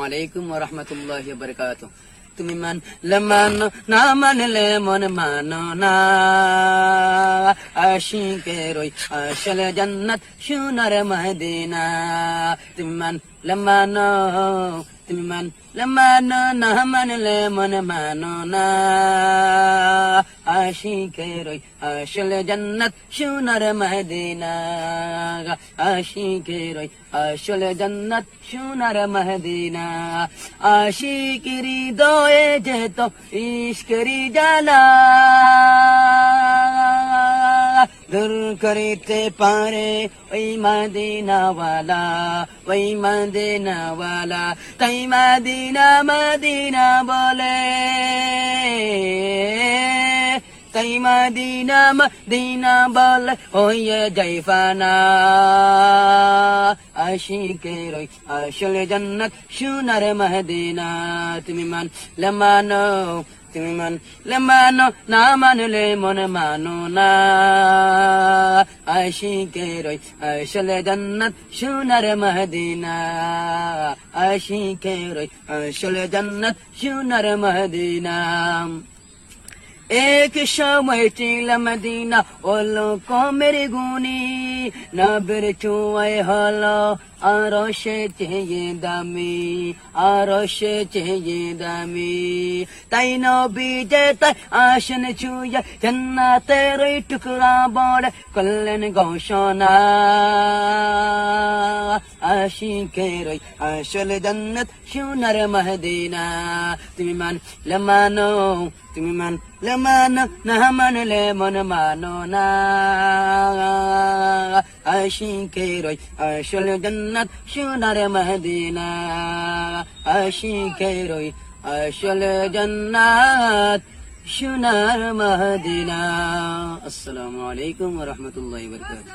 আলাইকুম রহমতুল্লাহ বরকাত তুমি মান মানো না মানলে মন মানো না আশিকে রই আসলে জান্নাত সোনার মদিনা তুমি মান মানো তুমি মান মানো না মানলে মন মানো না আশিকে রই আসলে জান্নাত সোনার মদিনা আশিকে রই আসলে জান্নাত সোনার মদিনা আশিকির হৃদয়ে যেত ইশকরি জালা দূর করিতে পারে ওই মদিনাওয়ালা ওই মদিনাওয়ালা। তাই মদিনা মদিনা বলে তাই মদিনা মদিনা বলে ওয়ে জাইফানা আশিকে রই আসলে জান্নাত সোনার মদিনা তুমি মান লমানো তুমি মান লমানো না মানলে মন মানো না আশিকে রই আসলে জান্নাত সোনার মদিনা আশিকে রই আসলে জান্নাত সোনার মদিনা এক সময় ছিল মদিনা ওলো কমের গুনি নবের চুয়ায় হলো আর সে চেয়ে দামি আর সে চেয়ে দামি তাই নবী যে তাই আসন ছুঁয়ে জন্নাতের টুকরা বড় করলেন ঘোষণা আশিকের আসল জন্নত সোনার মহদিনা তুমি মান লমানো তুমি মান লমানো না লেমন মন না আশিকের রই আসল জন্নত সোনার মহদিনা আশিকের রই আসল জন্নাত সোনার মহদিনা আসসালামু আলাইকুম রহমতুল্লাহ বরকাত